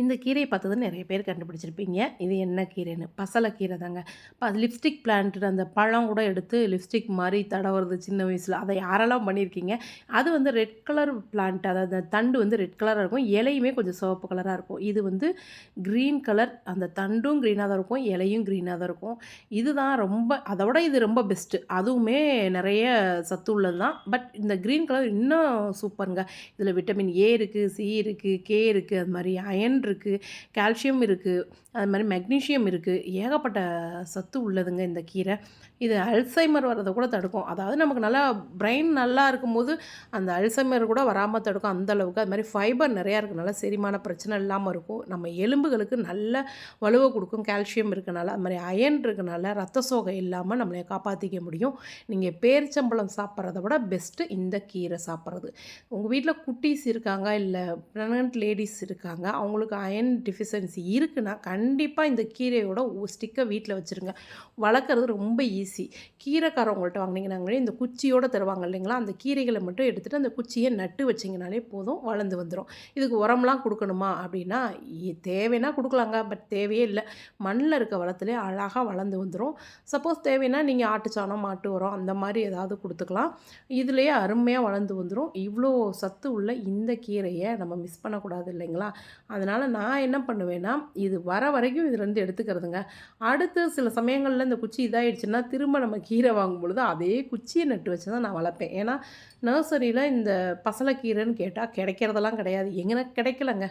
இந்த கீரையை பார்த்தது நிறைய பேர் கண்டுபிடிச்சிருப்பீங்க. இது என்ன கீரைன்னு? பசலைக்கீரை தாங்க. இப்போ அது லிப்ஸ்டிக் பிளான்ட்டு அந்த பழம் கூட எடுத்து லிப்ஸ்டிக் மாதிரி தடவுறது சின்ன வயசில். அதை யாரெல்லாம் பண்ணியிருக்கீங்க? அது வந்து ரெட் கலர் பிளான்ட் அதாவது தண்டு வந்து ரெட் கலராக இருக்கும். இலையுமே கொஞ்சம் சிவப்பு கலராக இருக்கும். இது வந்து க்ரீன் கலர் அந்த தண்டும் க்ரீனாக தான் இருக்கும். இலையும் க்ரீனாக தான் இருக்கும். இதுதான் ரொம்ப அதை விட இது ரொம்ப பெஸ்ட்டு அதுவுமே நிறைய சத்து உள்ளது தான். பட் இந்த க்ரீன் கலர் இன்னும் சூப்பருங்க இதில் விட்டமின் ஏ இருக்குது சி இருக்குது கே இருக்குது அது மாதிரி அயன் இருக்குது கால்சியம் இருக்குது அது மாதிரி மெக்னீஷியம் இருக்குது ஏகப்பட்ட சத்து உள்ளதுங்க இந்த கீரை. இது அல்சைமர் வர்றதை கூட தடுக்கும். அதாவது நமக்கு நல்லா பிரெயின் நல்லா இருக்கும்போது அந்த அல்சைமர் கூட வராமல் தடுக்கும் அந்த அளவுக்கு. அது மாதிரி ஃபைபர் நிறையா இருக்கனால செரிமான பிரச்சனை இல்லாமல் இருக்கும். நம்ம எலும்புகளுக்கு நல்ல வலுவை கொடுக்கும். கால்சியம் இருக்கனால அது மாதிரி அயன் இருக்கனால ரத்த சோகை இல்லாமல் நம்மளை காப்பாற்றிக்க முடியும். நீங்கள் பேரிச்சம்பழம் சாப்பிட்றத விட பெஸ்ட்டு இந்த கீரை சாப்பிட்றது. உங்கள் வீட்டில் குட்டீஸ் இருக்காங்க இல்லை ப்ரெக்னென்ட் லேடிஸ் இருக்காங்க அவங்களுக்கு அயன் டிஃபிஷியன்சி இருக்குன்னா கண்டிப்பாக இந்த கீரையோட ஸ்டிக்கை வீட்டில் வச்சுருங்க. வளர்க்குறது ரொம்ப ஈஸி கீரைக்காரவங்கள்ட்ட வாங்கினீங்கன்னாங்களே இந்த குச்சியோடு தருவாங்க இல்லைங்களா? அந்த கீரைகளை மட்டும் எடுத்துகிட்டு அந்த குச்சியை நட்டு வச்சிங்கனாலே போதும் வளர்ந்து வந்துடும் இதுக்கு உரம்லாம் கொடுக்கணுமா அப்படின்னா தேவைன்னா கொடுக்கலாங்க பட் தேவையே இல்லை. மண்ணில் இருக்க வளத்துலேயே அழகாக வளர்ந்து வந்துடும் சப்போஸ் தேவைன்னா நீங்கள் ஆட்டுச்சாணம் மாட்டு உரம் அந்த மாதிரி ஏதாவது கொடுத்துக்கலாம். இதுலேயே அருமையாக வளர்ந்து வந்துடும் இவ்வளோ சத்து உள்ள இந்த கீரையை நம்ம மிஸ் பண்ணக்கூடாது இல்லைங்களா? அதனால் நான் என்ன பண்ணுவேன்னா இது வர வரைக்கும் இதுலேருந்து எடுத்துக்கிறதுங்க. அடுத்து சில சமயங்களில் இந்த குச்சி இதாகிடுச்சுன்னா திரும்ப நம்ம கீரை வாங்கும் பொழுது அதே குச்சியை நட்டு வச்சு தான் நான் வளர்ப்பேன். ஏன்னா நர்சரியில் இந்த பசலைக்கீரைன்னு கேட்டால் கிடைக்கிறதெல்லாம் கிடையாது. எங்கன்னா கிடைக்கலங்க.